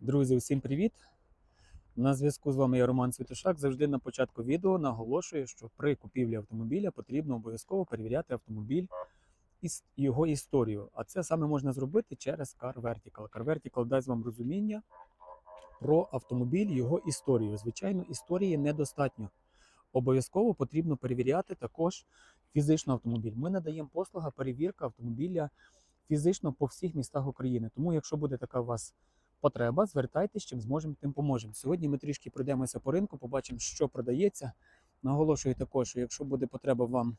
Друзі, усім привіт! На зв'язку з вами я Роман Світошак. Завжди на початку відео наголошую, що при купівлі автомобіля потрібно обов'язково перевіряти автомобіль і його історію. А це саме можна зробити через Car Vertical. Car Vertical дасть вам розуміння про автомобіль, його історію. Звичайно, історії недостатньо. Обов'язково потрібно перевіряти також фізично автомобіль. Ми надаємо послуга перевірка автомобіля фізично по всіх містах України. Тому, якщо буде така у вас потреба, звертайтесь, чим зможемо, тим поможемо. Сьогодні ми трішки пройдемося по ринку, побачимо, що продається. Наголошую також, що якщо буде потреба вам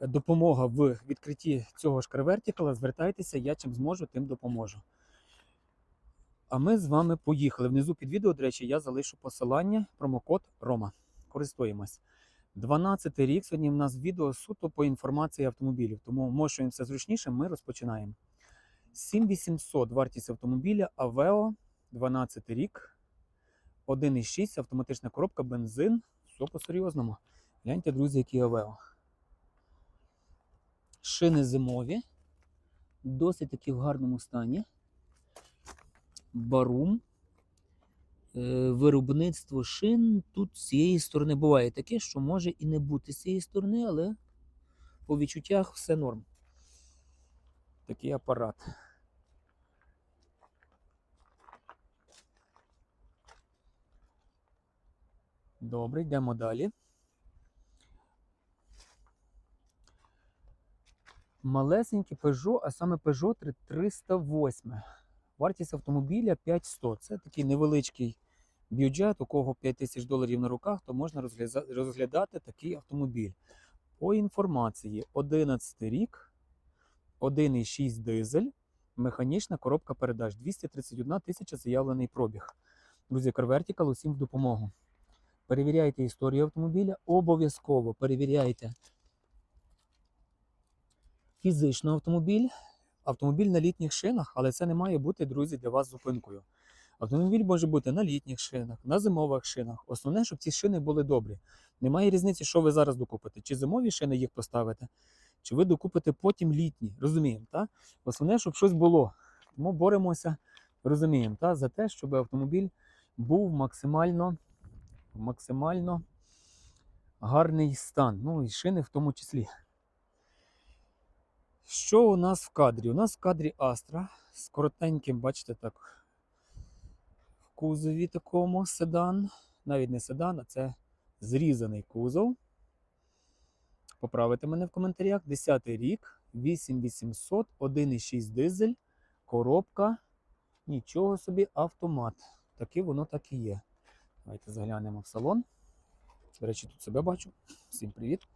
допомога в відкритті цього ж карвертикала, звертайтеся, я чим зможу, тим допоможу. А ми з вами поїхали. Внизу під відео, до речі, я залишу посилання, промокод Рома. Користуємось. 12 рік. Сьогодні в нас відео суто по інформації автомобілів. Тому все зручніше, ми розпочинаємо. 7800 вартість автомобіля Aveo, 12 рік, 1,6, автоматична коробка, бензин. Все по-серйозному. Гляньте, друзі, які Aveo. Шини зимові, досить таки в гарному стані. Барум. Е, Виробництво шин тут з цієї сторони буває таке, що може і не бути з цієї сторони, але по відчуттях все норм. Такий апарат. Добре, йдемо далі. Малесенький Peugeot, а саме Peugeot 308. Вартість автомобіля 5100. Це такий невеличкий бюджет, у кого 5 тисяч доларів на руках, то можна розглядати такий автомобіль. По інформації, 11 рік, 1,6 дизель, механічна коробка передач, 231 тисяча заявлений пробіг. Друзі, CarVertical усім в допомогу. Перевіряйте історію автомобіля, обов'язково перевіряйте фізично автомобіль, автомобіль на літніх шинах, але це не має бути, друзі, для вас зупинкою. Автомобіль може бути на літніх шинах, на зимових шинах. Основне, щоб ці шини були добрі. Немає різниці, що ви зараз докупите. Чи зимові шини їх поставите, чи ви докупите потім літні. Розуміємо, так? Основне, щоб щось було. Тому боремося, розуміємо, та? за те, щоб автомобіль був максимально, максимально гарний стан. Ну і шини в тому числі. Що у нас в кадрі? У нас в кадрі Astra з коротеньким, бачите, так, в кузові такому седан. Навіть не седан, а це зрізаний кузов. Поправите мене в коментарях. 10 рік, 8800, 1,6 дизель, коробка. Нічого собі, автомат. Таки воно так і є. Давайте заглянемо в салон. До речі, тут себе бачу. Всім привіт.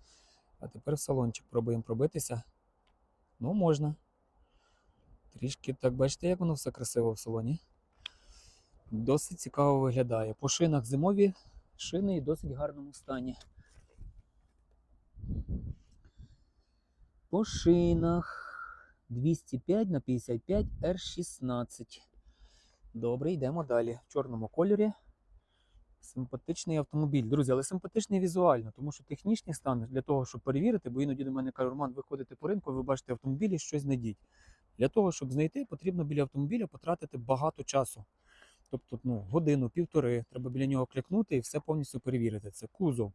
А тепер в салончик пробуємо пробитися. Ну, можна. Трішки так, бачите, як воно все красиво в салоні. Досить цікаво виглядає. По шинах зимові шини і досить гарному стані. По шинах 205 на 55 R16. Добре, йдемо далі. В чорному кольорі. Симпатичний автомобіль. Друзі, але симпатичний візуально, тому що технічний стан для того, щоб перевірити, бо іноді до мене каже, Роман, ви ходите по ринку, ви бачите автомобілі, щось знайдіть. Для того, щоб знайти, потрібно біля автомобіля потратити багато часу. Тобто ну, годину, півтори, треба біля нього клікнути і все повністю перевірити. Це кузов,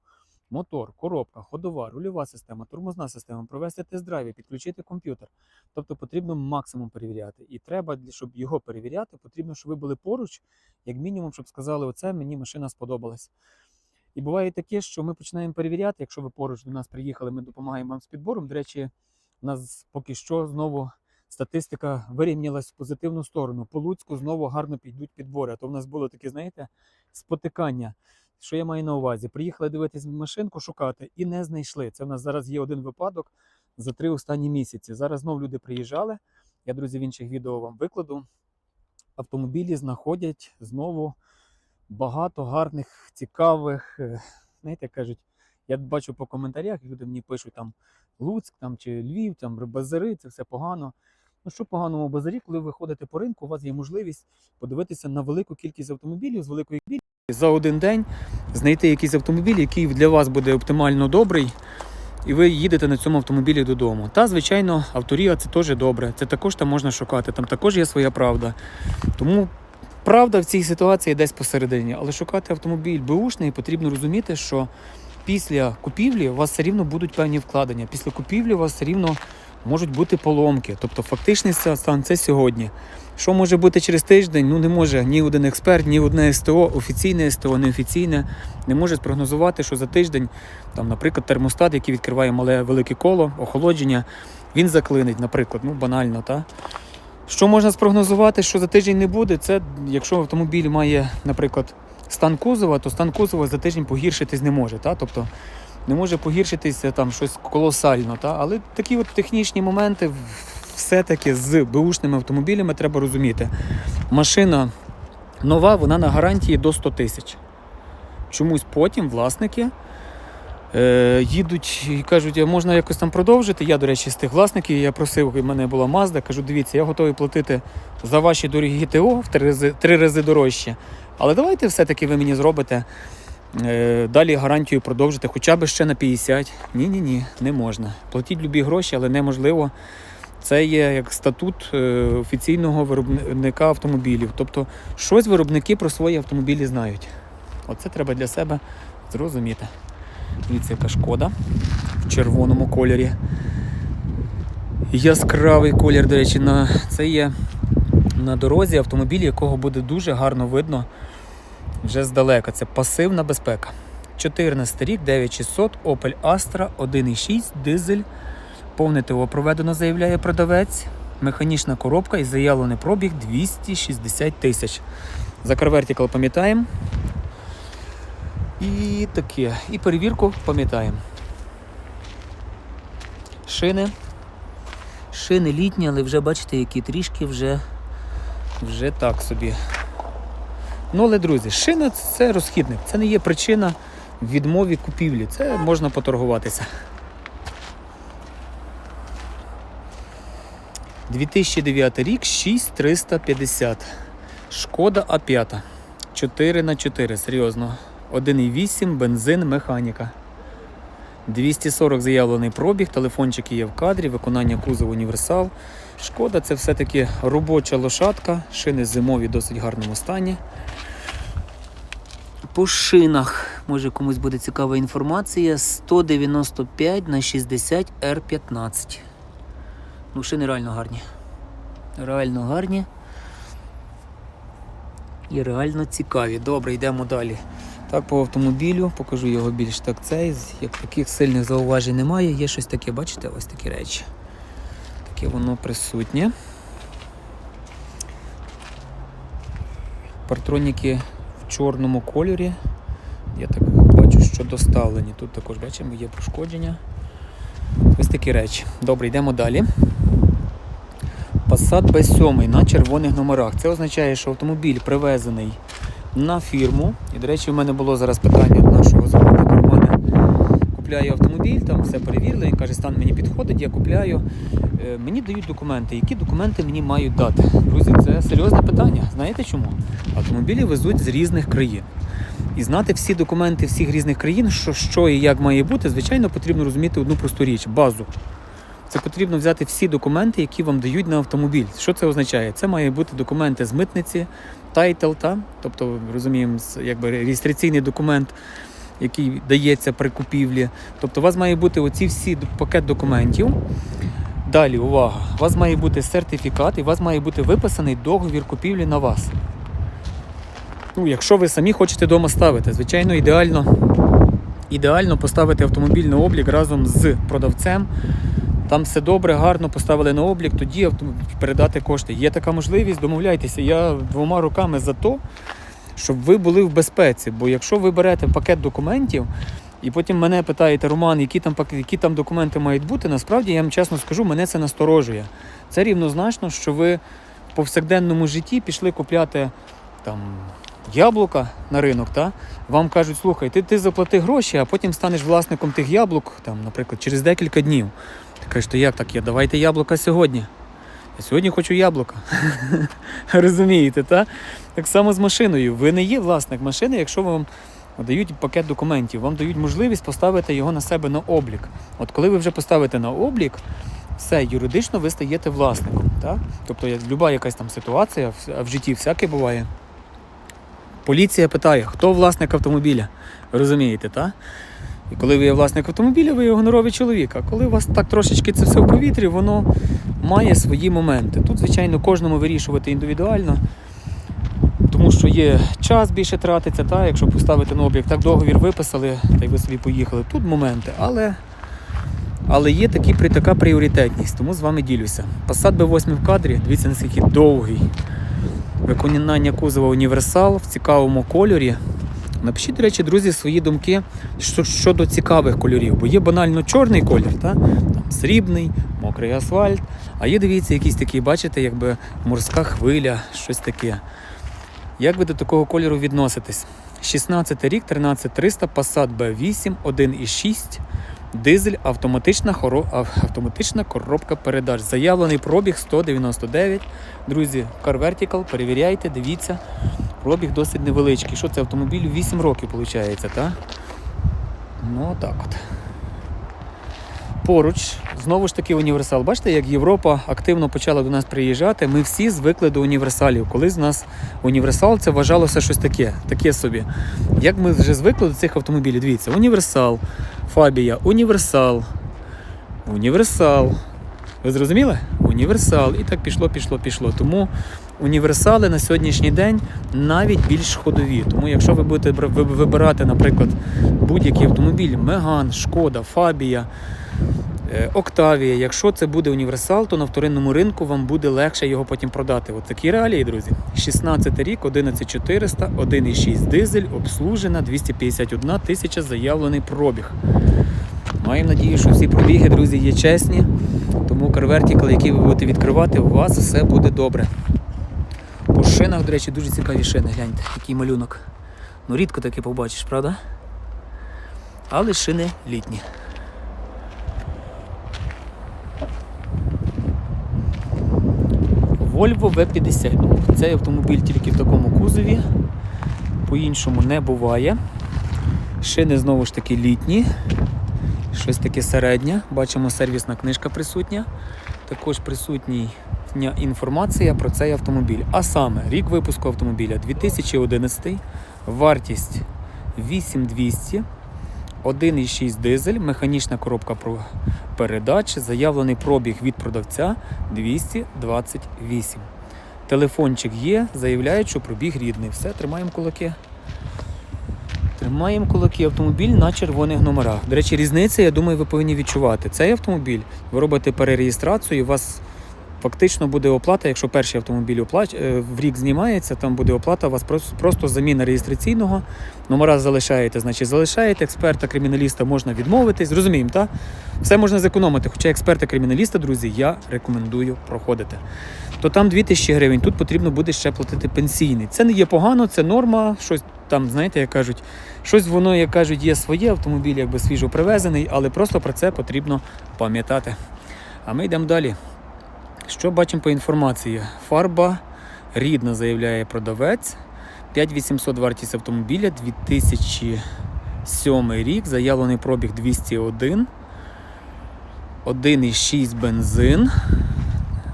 мотор, коробка, ходова, рульова система, тормозна система, провести тест-драйв, підключити комп'ютер. Тобто потрібно максимум перевіряти. І треба, щоб його перевіряти, потрібно, щоб ви були поруч, як мінімум, щоб сказали, оце мені машина сподобалась. І буває таке, що ми починаємо перевіряти, якщо ви поруч до нас приїхали, ми допомагаємо вам з підбором. До речі, у нас поки що знову статистика вирівнялась в позитивну сторону. По Луцьку знову гарно підуть підбори. А то в нас було таке, знаєте, спотикання. Що я маю на увазі? Приїхали дивитись машинку, шукати і не знайшли. Це в нас зараз є один випадок за три останні місяці. Зараз знову люди приїжджали. Я, друзі, в інших відео вам викладу. Автомобілі знаходять знову багато гарних, цікавих. е, Знаєте, кажуть, я бачу по коментарях, люди мені пишуть там Луцьк там, чи Львів, там базари, це все погано. Ну що поганого в базарі, коли ви ходите по ринку, у вас є можливість подивитися на велику кількість автомобілів з великої кількості. За один день знайти якийсь автомобіль, який для вас буде оптимально добрий, і ви їдете на цьому автомобілі додому. Та, звичайно, авторія це теж добре. Це також там можна шукати, там також є своя правда. Тому правда в цій ситуації десь посередині. Але шукати автомобіль беушний потрібно розуміти, що після купівлі у вас все рівно будуть певні вкладення. Після купівлі у вас все рівно можуть бути поломки. Тобто фактичний стан це сьогодні. Що може бути через тиждень? Ну не може ні один експерт, ні одне СТО, офіційне СТО, неофіційне, не може спрогнозувати, що за тиждень, там, наприклад, термостат, який відкриває мале велике коло, охолодження, він заклинить, наприклад, ну банально, та? Що можна спрогнозувати, що за тиждень не буде, це якщо автомобіль має, наприклад, стан кузова, то стан кузова за тиждень погіршитись не може. Та? Тобто не може погіршитися там щось колосально. Та? Але такі от технічні моменти все-таки з беушними автомобілями треба розуміти. Машина нова, вона на гарантії до 100 тисяч. Чомусь потім власники е, їдуть і кажуть, можна якось там продовжити. Я, до речі, з тих власників, я просив, у мене була Mazda, кажу, дивіться, я готовий платити за ваші дорогі ТО в три рази, три рази дорожче. Але давайте все-таки ви мені зробите. е, Далі гарантію продовжити хоча б ще на 50. Ні, ні, ні, не можна. Платіть любі гроші, але неможливо. Це є як статут е, офіційного виробника автомобілів. Тобто, щось виробники про свої автомобілі знають. Оце треба для себе зрозуміти. Дивіться, яка шкода в червоному кольорі. Яскравий колір, до речі, на... це є на дорозі автомобіль, якого буде дуже гарно видно вже здалека. Це пасивна безпека. 14 рік, 9600, Opel Astra 1.6, дизель. Повне ТО проведено, заявляє продавець. Механічна коробка і заявлений пробіг 260 тисяч. За пам'ятаємо. І таке. І перевірку пам'ятаємо. Шини. Шини літні, але вже бачите, які трішки вже, вже так собі. Ну, але, друзі, шина це розхідник. Це не є причина відмові купівлі. Це можна поторгуватися. 2009 рік 6350. Шкода А5. 4 на 4 серйозно. 1,8 бензин механіка. 240 заявлений пробіг, телефончики є в кадрі, виконання кузов універсал. Шкода, це все-таки робоча лошадка, шини зимові в досить гарному стані. По шинах, може комусь буде цікава інформація, 195 на 60 R15. Ну, шини реально гарні. Реально гарні. І реально цікаві. Добре, йдемо далі. Так, по автомобілю, покажу його більш так цей. Як таких сильних зауважень немає. Є щось таке, бачите, ось такі речі. Таке воно присутнє. Партроніки в чорному кольорі. Я так бачу, що доставлені. Тут також бачимо, є пошкодження. Ось такі речі. Добре, йдемо далі. Passat B7 на червоних номерах. Це означає, що автомобіль привезений на фірму. І, до речі, в мене було зараз питання нашого замовника Романа. Купляю автомобіль, там все перевірили. Він каже, стан мені підходить, я купляю. Е, Мені дають документи. Які документи мені мають дати? Друзі, це серйозне питання. Знаєте чому? Автомобілі везуть з різних країн. І знати всі документи всіх різних країн, що, що і як має бути, звичайно, потрібно розуміти одну просту річ базу. Це потрібно взяти всі документи, які вам дають на автомобіль. Що це означає? Це має бути документи з митниці, тайтл, та? тобто розуміємо, якби реєстраційний документ, який дається при купівлі. Тобто у вас має бути оці всі пакет документів. Далі, увага! У вас має бути сертифікат і у вас має бути виписаний договір купівлі на вас. Ну, якщо ви самі хочете вдома ставити, звичайно, ідеально, ідеально поставити автомобіль на облік разом з продавцем. Там все добре, гарно поставили на облік, тоді передати кошти. Є така можливість, домовляйтеся. Я двома руками за то, щоб ви були в безпеці. Бо якщо ви берете пакет документів і потім мене питаєте, Роман, які там, які там документи мають бути, насправді я вам чесно скажу, мене це насторожує. Це рівнозначно, що ви в повсякденному житті пішли купляти там. Яблука на ринок, та? вам кажуть, слухай, ти, ти заплати гроші, а потім станеш власником тих яблук, там, наприклад, через декілька днів. Ти кажеш, то як так є? Давайте яблука сьогодні. Я сьогодні хочу яблука. Розумієте, та? Так само з машиною. Ви не є власник машини, якщо вам дають пакет документів, вам дають можливість поставити його на себе на облік. От коли ви вже поставите на облік, все, юридично ви стаєте власником. Так? Тобто, як люба якась там ситуація, в- житті всяке буває. Поліція питає, хто власник автомобіля. Розумієте, так? І коли ви є власник автомобіля, ви є гоноровий чоловік. А коли у вас так трошечки це все в повітрі, воно має свої моменти. Тут, звичайно, кожному вирішувати індивідуально, тому що є час більше тратиться, та, якщо поставити на облік, так договір виписали, та й ви собі поїхали. Тут моменти, але, але є такі, така пріоритетність, тому з вами ділюся. Passat B8 в кадрі, дивіться, наскільки довгий. Виконання кузова універсал в цікавому кольорі. Напишіть, до речі, друзі, свої думки щодо цікавих кольорів, бо є банально чорний колір, та? Там, срібний, мокрий асфальт. А є, дивіться, якісь такі, бачите, якби морська хвиля, щось таке. Як ви до такого кольору відноситесь? 16 рік, 13300, Passat B8, 1,6, дизель, автоматична, хоро... автоматична коробка передач. Заявлений пробіг 199. Друзі, Car Vertical, перевіряйте, дивіться. Пробіг досить невеличкий. Що це автомобіль 8 років, виходить, так? Ну, так от. Поруч, знову ж таки, універсал. Бачите, як Європа активно почала до нас приїжджати. Ми всі звикли до універсалів. Колись в нас універсал це вважалося щось таке, таке собі. Як ми вже звикли до цих автомобілів? Дивіться, універсал, Фабія, універсал, універсал. Ви зрозуміли? Універсал. І так пішло, пішло, пішло. Тому універсали на сьогоднішній день навіть більш ходові. Тому якщо ви будете вибирати, наприклад, будь-який автомобіль, Меган, Шкода, Фабія, е, Октавія, якщо це буде універсал, то на вторинному ринку вам буде легше його потім продати. От такі реалії, друзі. 16 рік, 11400, 1,6 дизель, обслужена, 251 тисяча заявлений пробіг. Маємо надію, що всі пробіги, друзі, є чесні. Тому карвертікал, який ви будете відкривати, у вас все буде добре. По шинах, до речі, дуже цікаві шини. Гляньте, який малюнок. Ну, рідко таке побачиш, правда? Але шини літні. Volvo V50. Ну, цей автомобіль тільки в такому кузові. По-іншому не буває. Шини знову ж таки літні. Щось таке середнє. Бачимо, сервісна книжка присутня. Також присутня інформація про цей автомобіль. А саме рік випуску автомобіля 2011, вартість 8200, 1,6 дизель, механічна коробка передач, заявлений пробіг від продавця 228. Телефончик є, заявляють, що пробіг рідний. Все, тримаємо кулаки. Тримаємо кулаки автомобіль на червоних номерах. До речі, різниця, я думаю, ви повинні відчувати. Цей автомобіль, ви робите перереєстрацію, у вас фактично буде оплата, якщо перший автомобіль оплач... е, в рік знімається, там буде оплата, у вас просто, заміна реєстраційного. Номера залишаєте, значить залишаєте. Експерта, криміналіста можна відмовитись. Розуміємо, так? Все можна зекономити. Хоча експерта криміналіста, друзі, я рекомендую проходити. То там 2000 гривень, тут потрібно буде ще платити пенсійний. Це не є погано, це норма, щось там, знаєте, як кажуть, щось воно, як кажуть, є своє, автомобіль якби свіжо привезений, але просто про це потрібно пам'ятати. А ми йдемо далі. Що бачимо по інформації? Фарба рідна, заявляє продавець. 5800 вартість автомобіля, 2007 рік, заявлений пробіг 201. 1,6 бензин.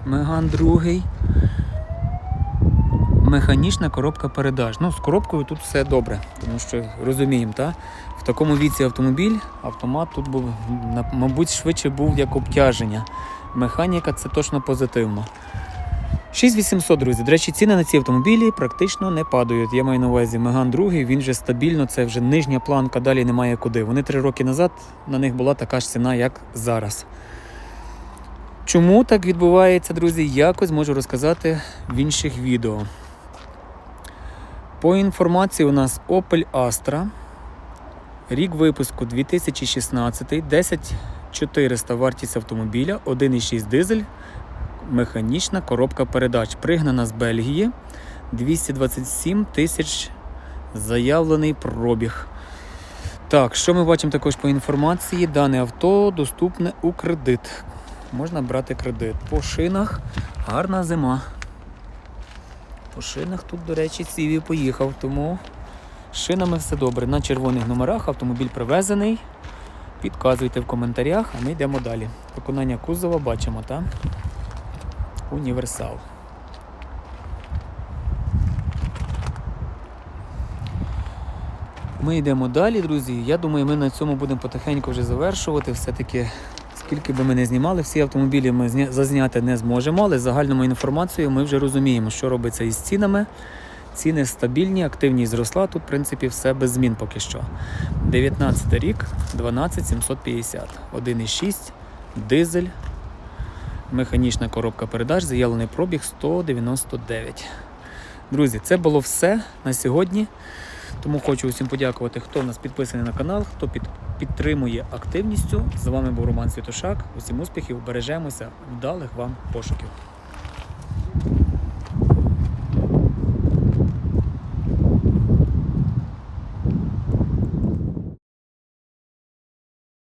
Меган другий. Механічна коробка передач. Ну, з коробкою тут все добре, тому що розуміємо, та? в такому віці автомобіль, автомат тут був, мабуть, швидше був як обтяження. Механіка це точно позитивно. 6800, друзі. До речі, ціни на ці автомобілі практично не падають. Я маю на увазі Меган 2, він вже стабільно, це вже нижня планка, далі немає куди. Вони три роки назад на них була така ж ціна, як зараз. Чому так відбувається, друзі, якось можу розказати в інших відео. По інформації у нас Opel Astra. Рік випуску 2016, 10400 вартість автомобіля, 1,6 дизель, механічна коробка передач. Пригнана з Бельгії. 227 тисяч заявлений пробіг. Так, що ми бачимо також по інформації? Дане авто доступне у кредит. Можна брати кредит. По шинах гарна зима. По шинах тут, до речі, сіві поїхав, тому шинами все добре. На червоних номерах автомобіль привезений. Підказуйте в коментарях, а ми йдемо далі. Виконання кузова бачимо, так? Універсал. Ми йдемо далі, друзі. Я думаю, ми на цьому будемо потихеньку вже завершувати. Все-таки, скільки би ми не знімали, всі автомобілі ми зазняти не зможемо, але загальному інформацію ми вже розуміємо, що робиться із цінами. Ціни стабільні, активність зросла. Тут, в принципі, все без змін поки що. 19 рік, 12 750. 1,6, дизель, механічна коробка передач, заявлений пробіг 199. Друзі, це було все на сьогодні. Тому хочу усім подякувати, хто в нас підписаний на канал, хто під, підтримує активністю. З вами був Роман Святошак. Усім успіхів, бережемося, вдалих вам пошуків.